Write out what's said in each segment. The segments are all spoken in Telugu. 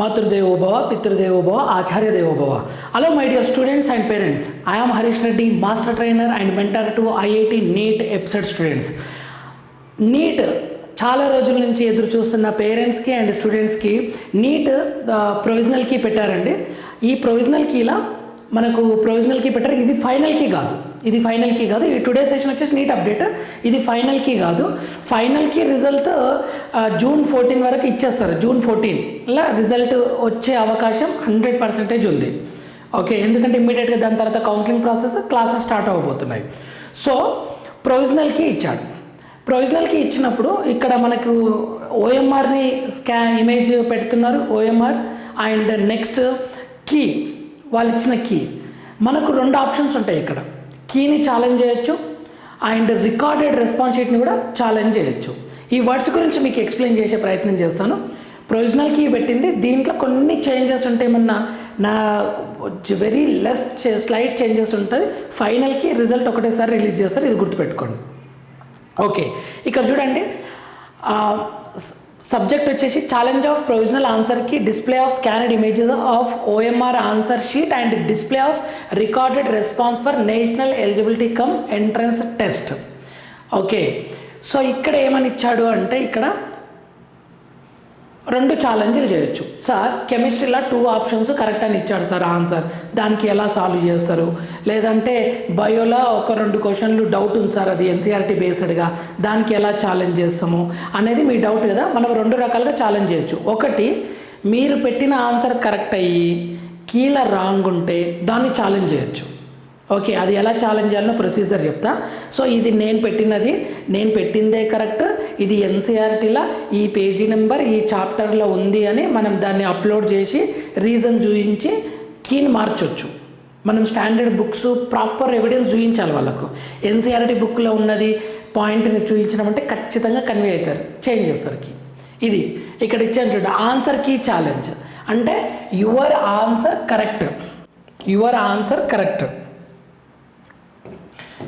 మాతృదేవోభవ పితృదేవోభవ ఆచార్య దేవోభవ hello my dear students and parents I am Harish Reddy master trainer and mentor to IIT NEET episode students NEET చాలా రోజుల నుంచి ఎదురు చూస్తున్న పేరెంట్స్కి అండ్ స్టూడెంట్స్కి నీట్ ప్రొవిజనల్కి పెట్టారండి. ఈ ప్రొవిజనల్కి ఇలా మనకు ప్రొవిజనల్కి పెట్టారు. ఇది ఫైనల్కి కాదు. ఇది ఫైనల్ కీ కాదు. ఈ టుడే సెషన్ వచ్చేసి నీట్ అప్డేట్ ఇది ఫైనల్ కీ కాదు. Final key result June fourteen వరకు ఇచ్చేస్తారు. జూన్ ఫోర్టీన్లో రిజల్ట్ వచ్చే అవకాశం హండ్రెడ్ పర్సెంటేజ్ ఉంది. ఓకే ఎందుకంటే ఇమ్మీడియట్గా దాని తర్వాత కౌన్సిలింగ్ ప్రాసెస్ క్లాసెస్ స్టార్ట్ అవ్వబోతున్నాయి సో ప్రొవిజనల్కి ఇచ్చాడు. ప్రొవిజనల్కి ఇచ్చినప్పుడు ఇక్కడ మనకు ఓఎంఆర్ని స్కాన్ ఇమేజ్ పెడుతున్నారు. ఓఎంఆర్ అండ్ నెక్స్ట్ కీ వాళ్ళు ఇచ్చిన కీ మనకు రెండు ఆప్షన్స్ ఉంటాయి ఇక్కడ. కీని ఛాలెంజ్ చేయొచ్చు. అండ్ రికార్డెడ్ రెస్పాన్స్ షీట్ని కూడా ఛాలెంజ్ చేయొచ్చు. ఈ వర్డ్స్ గురించి మీకు ఎక్స్ప్లెయిన్ చేసే ప్రయత్నం చేస్తాను. ప్రొవిజనల్ కీ పెట్టింది. దీంట్లో కొన్ని చేంజెస్ ఉంటే ఏమన్నా నా వెరీ లెస్ స్లైట్ చేంజెస్ ఉంటుంది. ఫైనల్కి రిజల్ట్ ఒకటేసారి రిలీజ్ చేస్తారు. ఇది గుర్తుపెట్టుకోండి. ఓకే ఇక్కడ చూడండి. సబ్జెక్ట్ వచ్చేసి challenge of provisional ఆన్సర్కి display of scanned images of OMR answer sheet and display of recorded response for national eligibility cum entrance test okay so ఇక్కడ ఏమని ఇచ్చాడు అంటే ఇక్కడ రెండు ఛాలెంజ్లు చేయొచ్చు. సార్ కెమిస్ట్రీలో టూ ఆప్షన్స్ కరెక్ట్ అని ఇచ్చాడు సార్ ఆన్సర్ దానికి ఎలా సాల్వ్ చేస్తారు? లేదంటే బయోలో ఒక రెండు క్వశ్చన్లు డౌట్ ఉంది సార్ అది ఎన్సీఆర్టీ బేస్డ్గా దానికి ఎలా ఛాలెంజ్ చేస్తాము? అనేది మీ డౌట్ కదా మనం రెండు రకాలుగా ఛాలెంజ్ చేయొచ్చు. ఒకటి మీరు పెట్టిన ఆన్సర్ కరెక్ట్ అయ్యి కీల రాంగ్ ఉంటే దాన్ని ఛాలెంజ్ చేయొచ్చు. ఓకే అది ఎలా ఛాలెంజ్ చేయాలనో ప్రొసీజర్ చెప్తా. సో ఇది నేను పెట్టినది నేను పెట్టిందే కరెక్ట్ ఇది ఎన్సీఆర్టీలో ఈ పేజీ నెంబర్ ఈ చాప్టర్లో ఉంది అని మనం దాన్ని అప్లోడ్ చేసి రీజన్ చూపించి కీని మార్చొచ్చు. మనం స్టాండర్డ్ బుక్స్ ప్రాపర్ ఎవిడెన్స్ చూపించాలి వాళ్ళకు. ఎన్సీఆర్టీ బుక్లో ఉన్నది పాయింట్ని చూపించడం అంటే ఖచ్చితంగా కన్వే అవుతారు చేంజ్ చేసరికి ఇది ఇక్కడ ఇచ్చాను చూడండి ఆన్సర్ కీ ఛాలెంజ్ అంటే your answer correct your answer correct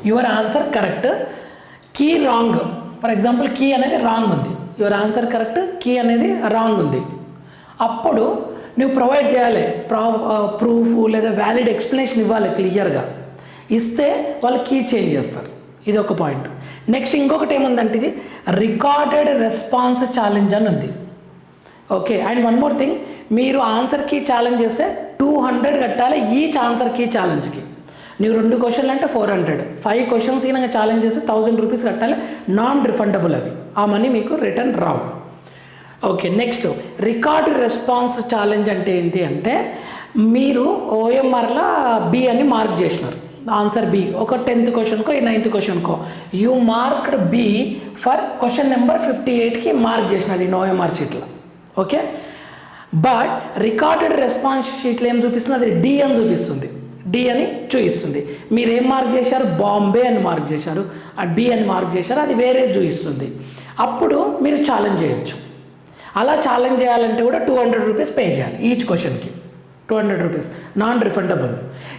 your answer correct key wrong for example key అనేది రాంగ్ ఉంది. యువర్ ఆన్సర్ కరెక్ట్ కీ అనేది రాంగ్ ఉంది. అప్పుడు నువ్వు ప్రొవైడ్ చేయాలి. ప్రా ప్రూఫ్ లేదా వ్యాలిడ్ ఎక్స్ప్లెనేషన్ ఇవ్వాలి క్లియర్గా ఇస్తే వాళ్ళు కీ చేంజ్ చేస్తారు. ఇది ఒక పాయింట్ నెక్స్ట్ ఇంకొకటి ఏముందంటే ఇది రికార్డెడ్ రెస్పాన్స్ ఛాలెంజ్ అని ఉంది. Okay and one more thing మీరు ఆన్సర్ కీ ఛాలెంజ్ చేస్తే టూ హండ్రెడ్ కట్టాలి. Each answer key. ఛాలెంజ్కి నీవు రెండు క్వశ్చన్లు అంటే ఫోర్ హండ్రెడ్. ఫైవ్ క్వశ్చన్స్ కనుక ఛాలెంజ్ చేసి థౌజండ్ రూపీస్ కట్టాలి. నాన్ రిఫండబుల్ అవి. ఆ మనీ మీకు రిటర్న్ రావు. Okay next record response challenge అంటే ఏంటి అంటే మీరు ఓఎంఆర్లో బి అని మార్క్ చేసినారు. ఆన్సర్ బి ఒక టెన్త్ క్వశ్చన్కో ఈ ninth క్వశ్చన్కో you marked B for question number fifty ఎయిట్కి మార్క్ చేసినారు ఈ నోఎంఆర్ షీట్లో ఓకే బట్ రికార్డెడ్ రెస్పాన్స్ షీట్లో ఏం చూపిస్తుంది? అది డి అని చూపిస్తుంది. డి అని చూపిస్తుంది మీరు ఏం మార్క్ చేశారు? బాంబే అని మార్క్ చేశారు. ఆ డి అని మార్క్ చేశారు. అది వేరే చూపిస్తుంది అప్పుడు మీరు ఛాలెంజ్ చేయొచ్చు. అలా ఛాలెంజ్ చేయాలంటే కూడా టూ హండ్రెడ్ రూపీస్ పే చేయాలి ఈచ్ క్వశ్చన్కి two hundred rupees non refundable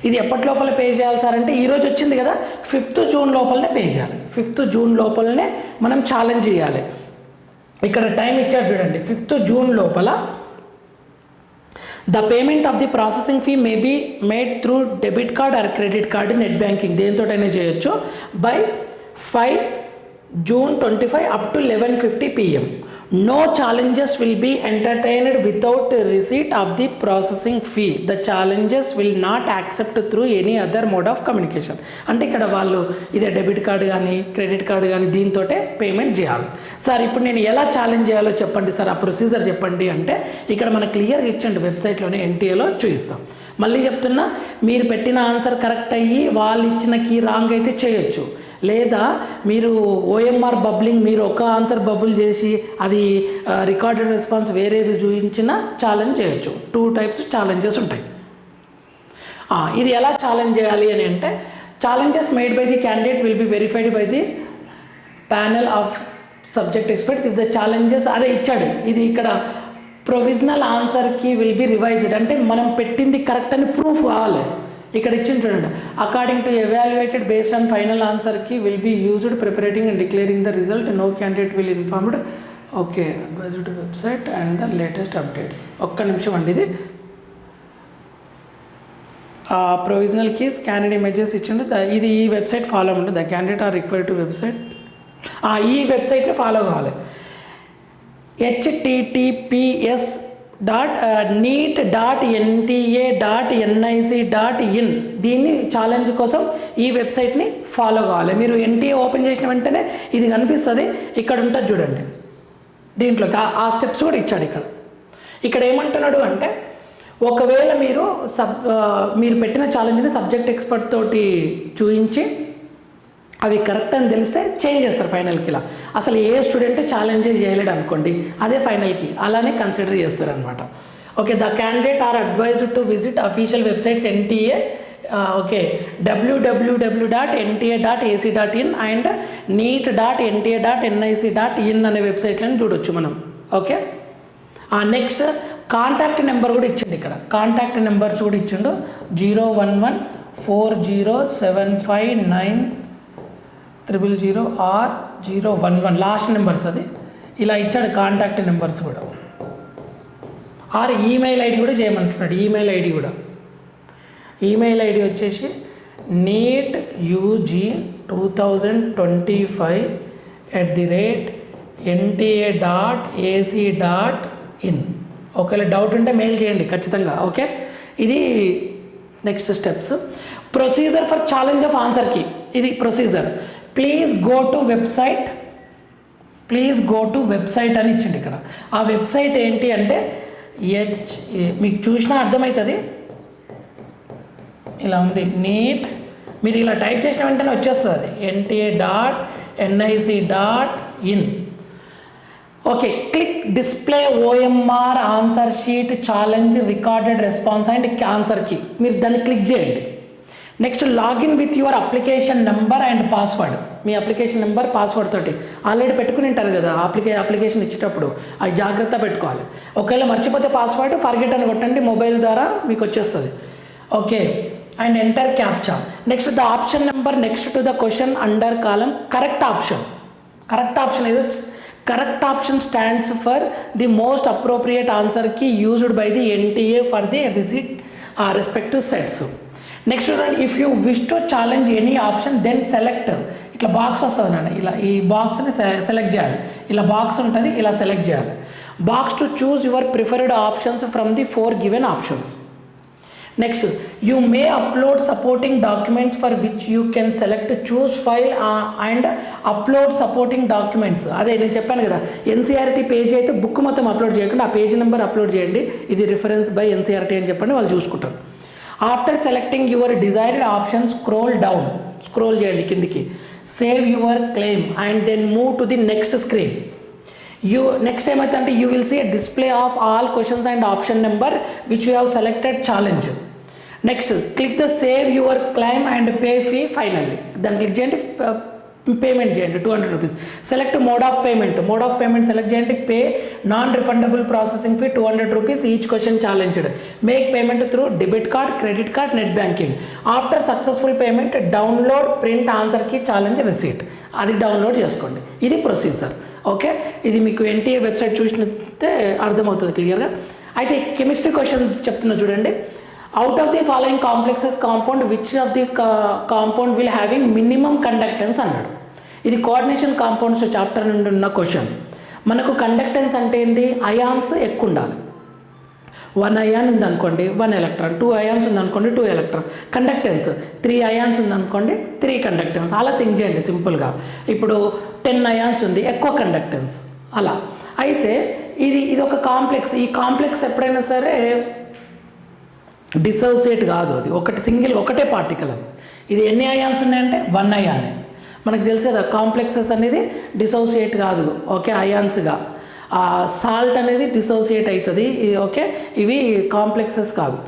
ఇది ఎప్పటి లోపల పే చేయాలి సార్ అంటే ఈరోజు వచ్చింది కదా? ఫిఫ్త్ జూన్ లోపలనే పే చేయాలి. ఫిఫ్త్ జూన్ లోపలనే మనం ఛాలెంజ్ చేయాలి. ఇక్కడ టైం ఇచ్చారు చూడండి. ఫిఫ్త్ జూన్ లోపల the payment of the processing fee may be made through debit card or credit card net banking దేనితోటైనా చేయొచ్చు. By five June twenty five up to eleven fifty PM no challenges will be entertained without receipt of the processing fee the challenges will not accept through any other mode of communication అంటే ఇక్కడ వాళ్ళు ఇదే డెబిట్ కార్డు కానీ క్రెడిట్ కార్డు కానీ దీంతోటే పేమెంట్ చేయాలి. సార్ ఇప్పుడు నేను ఎలా ఛాలెంజ్ చేయాలో చెప్పండి సార్. ఆ ప్రొసీజర్ చెప్పండి అంటే ఇక్కడ మనకు క్లియర్గా ఇచ్చండి వెబ్సైట్లోనే ఎన్టీఏలో చూపిస్తాం. మళ్ళీ చెప్తున్నా మీరు పెట్టిన ఆన్సర్ కరెక్ట్ అయ్యి వాళ్ళు ఇచ్చిన కీ రాంగ్ అయితే చేయొచ్చు. లేదా మీరు ఓఎంఆర్ బబ్లింగ్ మీరు ఒక ఆన్సర్ బబుల్ చేసి అది రికార్డెడ్ రెస్పాన్స్ వేరేది చూపించినా ఛాలెంజ్ చేయొచ్చు. టూ టైప్స్ ఛాలెంజెస్ ఉంటాయి. ఇది ఎలా ఛాలెంజ్ చేయాలి అని అంటే challenges made by the candidate will be verified by the panel of subject experts if the challenges అదే ఇచ్చాడు. ఇది ఇక్కడ ప్రొవిజనల్ ఆన్సర్కి విల్ బి రివైజ్డ్ అంటే మనం పెట్టింది కరెక్ట్ అని ప్రూఫ్ కావాలి. ఇక్కడ ఇచ్చింది చూడండి. According to evaluated based on final ఆన్సర్కి will be used preparating and declaring the result no candidate will informed okay advisor website and the latest updates ఒక్క నిమిషం అండి ఇది. ప్రొవిజనల్ కీస్ క్యాండిడేట్ ఇమేజెస్ ఇచ్చిండు. ఇది ఈ వెబ్సైట్ ఫాలో అవ్వండి. The candidate are require to website ఈ వెబ్సైట్ని ఫాలో కావాలి. HTTPS dot NEET dot NTA dot NIC dot in దీన్ని ఛాలెంజ్ కోసం ఈ వెబ్సైట్ని ఫాలో కావాలి. మీరు ఎన్టీఏ ఓపెన్ చేసిన వెంటనే ఇది కనిపిస్తుంది. ఇక్కడ ఉంటుంది చూడండి. దీంట్లోకి ఆ- స్టెప్స్ కూడా ఇచ్చాడు ఇక్కడ. ఇక్కడ ఏమంటున్నాడు అంటే ఒకవేళ మీరు సబ్ uh, మీరు పెట్టిన ఛాలెంజ్ని సబ్జెక్ట్ ఎక్స్పర్ట్ తోటి చూయించి అవి కరెక్ట్ అని తెలిస్తే చేంజ్ చేస్తారు ఫైనల్కి ఇలా. అసలు ఏ స్టూడెంట్ ఛాలెంజ్ చేయలేడు అనుకోండి అదే ఫైనల్కి అలానే కన్సిడర్ చేస్తారు అనమాట okay the candidate are advised to visit official websites NTA okay W W W dot NTA dot AC dot in and NEET dot NTA dot NIC dot in అనే వెబ్సైట్లను చూడొచ్చు మనం. ఓకే నెక్స్ట్ కాంటాక్ట్ నెంబర్ కూడా ఇచ్చిండు ఇక్కడ. కాంటాక్ట్ నెంబర్స్ కూడా ఇచ్చిండు. Zero one one four zero seven five nine triple zero or zero one one. Last numbers అది. ఇలా ఇచ్చాడు కాంటాక్ట్ నెంబర్స్ కూడా. ఆర్ ఈమెయిల్ ఐడి కూడా చేయమంటున్నాడు. ఈమెయిల్ ఐడి కూడా. ఈమెయిల్ ఐడి వచ్చేసి NEET UG two thousand twenty five at the rate NTA dot AC dot in. ఒకవేళ డౌట్ ఉంటే మెయిల్ చేయండి ఖచ్చితంగా ఓకే? ఇది next steps. Procedure for challenge of answer key. ఇది procedure. Please go to website please go to website అని ఇచ్చింది ఇక్కడ. ఆ వెబ్సైట్ ఏంటి అంటే హెచ్ మీకు చూసినా అర్థమవుతుంది? ఇలా ఉంది. నీట్ మీరు ఇలా టైప్ చేసిన వెంటనే వచ్చేస్తుంది. అది NTA dot NIC dot in okay click display OMR answer sheet challenge recorded response and answer key మీరు దాన్ని క్లిక్ చేయండి. Next login with your application number and password me application number password తోటి. ఆల్రెడీ పెట్టుకుని ఉంటారు కదా అప్లికే అప్లికేషన్ ఇచ్చేటప్పుడు. అది జాగ్రత్త పెట్టుకోవాలి. ఒకవేళ మర్చిపోతే పాస్వర్డ్ ఫర్గెట్ అని కొట్టండి మొబైల్ ద్వారా మీకు వచ్చేస్తుంది. Okay and enter captcha next the option number next to the question under column correct option correct option ఏదో correct option stands for the most appropriate answer key used by the NTA for the receipt respective sets next చూడండి if you wish to challenge any option then select ఇట్లా బాక్స్ వస్తుంది అండి ఇలా ఈ బాక్స్ని సెలెక్ట్ చేయాలి. ఇలా బాక్స్ ఉంటుంది ఇలా సెలెక్ట్ చేయాలి. Box to choose your preferred options from the four given options next you may upload supporting documents for which you can select choose file and upload supporting documents అదే నేను చెప్పాను కదా ఎన్సీఆర్టీ పేజ్ అయితే బుక్ మొత్తం అప్లోడ్ చేయకుండా ఆ పేజ్ నెంబర్ అప్లోడ్ చేయండి. ఇది రిఫరెన్స్ బై ఎన్సీఆర్టీ అని చెప్పండి వాళ్ళు చూసుకుంటారు. After selecting your desired option scroll down scroll చేయండి కిందికి. Save your claim and then move to the next screen you next ఏమైతే అంటే you will see display of all questions and option number which you have selected challenge next click the save your claim and pay fee finally దాన్ని క్లిక్ చేయండి పేమెంట్ చేయండి two hundred rupees select mode of payment mode of payment select చేయండి pay non refundable processing fee two hundred rupees each question challenged make payment through debit card credit card net banking after successful payment download print answer key challenge receipt అది డౌన్లోడ్ చేసుకోండి. ఇది ప్రొసీజర్ ఓకే ఇది మీకు ఎన్టీఏ వెబ్సైట్ చూసినట్టే అర్థమవుతుంది క్లియర్గా అయితే కెమిస్ట్రీ క్వశ్చన్ చెప్తున్నా చూడండి. Out of the following complexes compound which of the compound will having minimum conductance అన్నాడు. ఇది కోఆర్డినేషన్ కాంపౌండ్స్ చాప్టర్ నుండి ఉన్న క్వశ్చన్ మనకు కండక్టెన్స్ అంటే ఏంటి? అయాన్స్ ఎక్కువ ఉండాలి వన్ అయాన్ ఉందనుకోండి వన్ ఎలక్ట్రాన్ టూ అయాన్స్ ఉందనుకోండి two electron conductance three ions ఉందనుకోండి త్రీ కండక్టెన్స్ అలా థింక్ చేయండి సింపుల్గా ఇప్పుడు టెన్ అయాన్స్ ఉంది ఎక్కువ కండక్టెన్స్ అలా. అయితే ఇది ఇది ఒక కాంప్లెక్స్ ఈ కాంప్లెక్స్ ఎప్పుడైనా సరే డిసోసియేట్ కాదు అది. ఒకటి సింగిల్ ఒకటే పార్టికల్ అది. ఇది ఎన్ని అయాన్స్ ఉన్నాయంటే? వన్ అయానే మనకు తెలుసు కదా కాంప్లెక్సెస్ అనేది డిసోసియేట్ కాదు ఓకే అయాన్స్గా సాల్ట్ అనేది డిసోసియేట్ అవుతుంది ఇది ఓకే ఇవి కాంప్లెక్సెస్ కాదు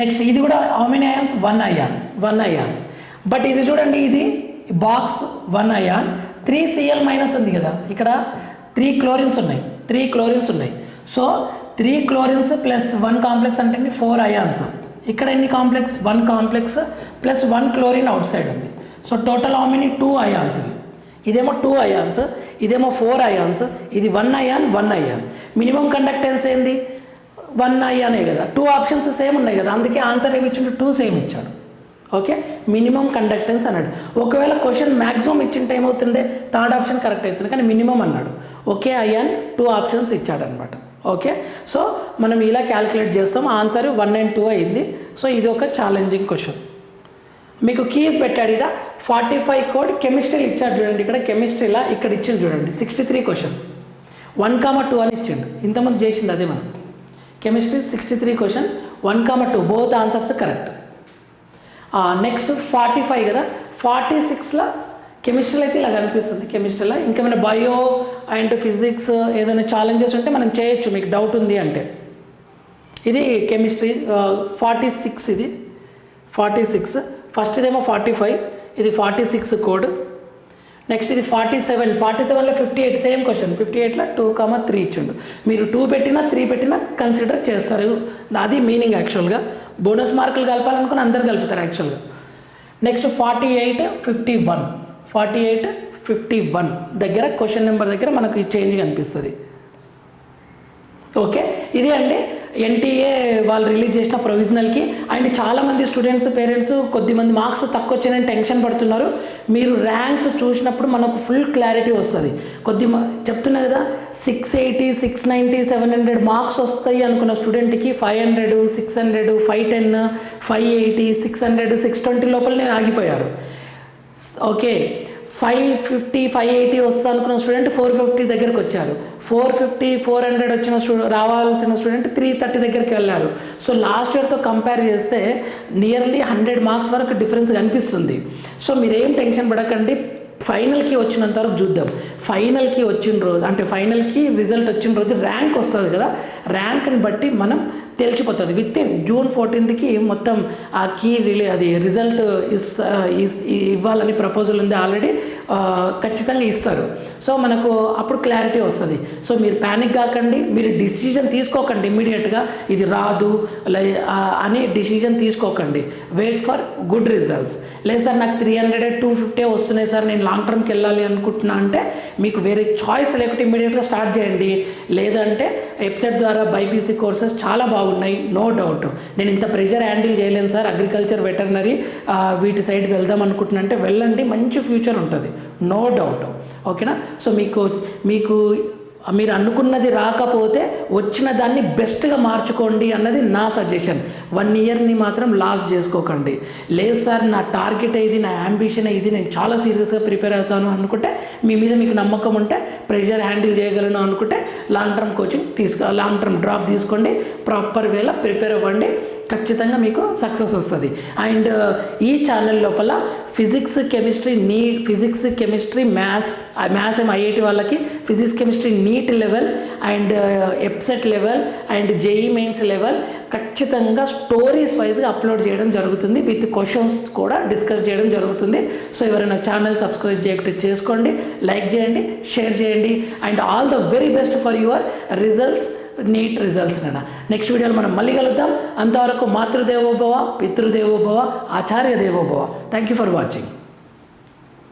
నెక్స్ట్ ఇది కూడా how many ions one ion one ion but ఇది చూడండి ఇది box one ion three CL minus ఉంది కదా ఇక్కడ త్రీ క్లోరిన్స్ ఉన్నాయి త్రీ క్లోరిన్స్ ఉన్నాయి. So three chlorines plus one complex అంటే ఫోర్ అయాన్స్ ఇక్కడ ఎన్ని complex one complex plus one chlorine outside ఉంది. So total how many two ions ఇవి ఇదేమో టూ అయాన్స్ ఇదేమో ఫోర్ అయాన్స్ ఇది one ion one ion minimum conductance ఏంది? వన్ అయ్యానే కదా. టూ ఆప్షన్స్ సేమ్ ఉన్నాయి కదా. అందుకే ఆన్సర్ ఏమి ఇచ్చిండు? టూ సేమ్ ఇచ్చాడు. ఓకే మినిమం కండక్టెన్స్ అన్నాడు. ఒకవేళ క్వశ్చన్ మ్యాక్సిమం ఇచ్చిన ఏమవుతుండే థర్డ్ ఆప్షన్ కరెక్ట్ అవుతుంది. కానీ మినిమం అన్నాడు. ఒకే అయాన్ టూ ఆప్షన్స్ ఇచ్చాడనమాట ఓకే సో మనం ఇలా క్యాలిక్యులేట్ చేస్తాం. ఆన్సర్ వన్ అండ్ టూ అయింది. సో ఇది ఒక ఛాలెంజింగ్ క్వశ్చన్ మీకు కీస్ పెట్టాడు ఇక్కడ ఫార్టీ ఫైవ్ కోడ్ కెమిస్ట్రీలు ఇచ్చాడు చూడండి ఇక్కడ. కెమిస్ట్రీలా ఇక్కడ ఇచ్చింది చూడండి. Sixty three question one comma two అని ఇచ్చిండు. ఇంతమంది చేసిండు అదే మనం. Chemistry sixty three question one comma two both answers correct next forty five కదా ఫార్టీ సిక్స్లో కెమిస్ట్రీలో అయితే ఇలా కనిపిస్తుంది కెమిస్ట్రీలో ఇంకేమైనా బయో అండ్ ఫిజిక్స్ ఏదైనా ఛాలెంజెస్ ఉంటే మనం చేయొచ్చు. మీకు డౌట్ ఉంది అంటే. ఇది కెమిస్ట్రీ ఫార్టీ సిక్స్ ఇది. ఫార్టీ సిక్స్ ఫస్ట్ ఇదేమో ఫార్టీ ఫైవ్ ఇది ఫార్టీ సిక్స్ కోడ్. నెక్స్ట్ ఇది ఫార్టీ సెవెన్ ఫార్టీ సెవెన్లో fifty eight same question. Fifty ఎయిట్లో టూ కామా త్రీ ఇచ్చిండు. మీరు టూ పెట్టినా త్రీ పెట్టినా కన్సిడర్ చేస్తారు. అది మీనింగ్ యాక్చువల్గా. బోనస్ మార్కులు కలపాలనుకుని అందరు కలుపుతారు యాక్చువల్గా. Next forty eight fifty one. Forty eight fifty one. దగ్గర క్వశ్చన్ నెంబర్ దగ్గర మనకు ఈ చేంజ్ కనిపిస్తుంది. ఓకే? ఇది అండి ఎన్టీఏ వాళ్ళు రిలీజ్ చేసిన ప్రొవిజనల్కి అండ్ చాలామంది స్టూడెంట్స్ పేరెంట్స్ కొద్దిమంది మార్క్స్ తక్కువ వచ్చాయని టెన్షన్ పడుతున్నారు. మీరు ర్యాంక్స్ చూసినప్పుడు మనకు ఫుల్ క్లారిటీ వస్తుంది. కొద్ది చెప్తున్నా కదా six eighty six ninety seven hundred marks వస్తాయి అనుకున్న స్టూడెంట్కి five hundred six hundred five ten five eighty six hundred six twenty లోపలనే ఆగిపోయారు. Okay. Five fifty five eighty వస్తా అనుకున్న స్టూడెంట్ ఫోర్ ఫిఫ్టీ దగ్గరికి వచ్చారు. ఫోర్ ఫిఫ్టీ ఫోర్ హండ్రెడ్ వచ్చిన స్టూడెంట్ రావాల్సిన స్టూడెంట్ త్రీ థర్టీ దగ్గరికి వెళ్ళారు. సో లాస్ట్ ఇయర్తో కంపేర్ చేస్తే నియర్లీ హండ్రెడ్ మార్క్స్ వరకు డిఫరెన్స్ కనిపిస్తుంది. సో మీరేం టెన్షన్ పడకండి. ఫైనల్కి వచ్చినంత వరకు చూద్దాం. ఫైనల్కి వచ్చిన రోజు అంటే ఫైనల్కి రిజల్ట్ వచ్చిన రోజు ర్యాంక్ వస్తుంది కదా. ర్యాంక్ని బట్టి మనం తెలిసిపోతుంది విత్ ఇన్ జూన్ ఫోర్టీన్త్కి మొత్తం ఆ కీ రిలే అది రిజల్ట్ ఇస్ ఇస్- ఇవ్వాలని ప్రపోజల్ ఉంది ఆల్రెడీ ఖచ్చితంగా ఇస్తారు. సో మనకు అప్పుడు క్లారిటీ వస్తుంది. సో మీరు ప్యానిక్ కాకండి మీరు డిసిజన్ తీసుకోకండి ఇమ్మీడియట్గా ఇది రాదు లే అని డిసిజన్ తీసుకోకండి. వెయిట్ ఫర్ గుడ్ రిజల్ట్స్ లేదు సార్ నాకు త్రీ హండ్రెడ్ టూ ఫిఫ్టీ వస్తున్నాయి సార్ నేను లాంగ్ టర్మ్కి వెళ్ళాలి అనుకుంటున్నా అంటే మీకు వేరే చాయిస్ లేకుంటే ఇమీడియట్గా స్టార్ట్ చేయండి. లేదంటే వెబ్సైట్ ద్వారా బైపీసీ కోర్సెస్ చాలా బాగున్నాయి నో డౌట్. నేను ఇంత ప్రెషర్ హ్యాండిల్ చేయలేను సార్ అగ్రికల్చర్ వెటర్నరీ వీటి సైడ్ వెళ్దాం అనుకుంటున్నా అంటే వెళ్ళండి మంచి ఫ్యూచర్ ఉంటుంది నో డౌట్. ఓకేనా? సో మీకు మీకు మీరు అనుకున్నది రాకపోతే వచ్చిన దాన్ని బెస్ట్గా మార్చుకోండి అన్నది నా సజెషన్. వన్ ఇయర్ని మాత్రం లాస్ట్ చేసుకోకండి. లేదు సార్ నా టార్గెట్ ఇది నా యాంబిషన్ ఇది నేను చాలా సీరియస్గా ప్రిపేర్ అవుతాను అనుకుంటే మీ మీద మీకు నమ్మకం ఉంటే ప్రెషర్ హ్యాండిల్ చేయగలను అనుకుంటే లాంగ్ టర్మ్ కోచింగ్ తీసుకో లాంగ్ టర్మ్ డ్రాప్ తీసుకోండి ప్రాపర్ వేలో ప్రిపేర్ అవ్వండి. ఖచ్చితంగా మీకు సక్సెస్ వస్తుంది. అండ్ uh, ఈ ఛానల్ లోపల physics chemistry NEET physics chemistry maths maths ఏం ఐఐటి వాళ్ళకి physics chemistry NEET level and uh, EAPCET level and JEE mains level ఖచ్చితంగా స్టోరీస్ వైజ్గా అప్లోడ్ చేయడం జరుగుతుంది. విత్ క్వశ్చన్స్ కూడా డిస్కస్ చేయడం జరుగుతుంది. సో ఎవరైనా ఛానల్ సబ్స్క్రైబ్ చేయకుండా చేసుకోండి లైక్ చేయండి షేర్ చేయండి and all the very best for your results. NEET results నాన్న నెక్స్ట్ వీడియోలో మనం మళ్ళీ కలుద్దాం. అంతవరకు మాతృదేవోభవ పితృదేవోభవ ఆచార్య దేవోభవ. Thank you for watching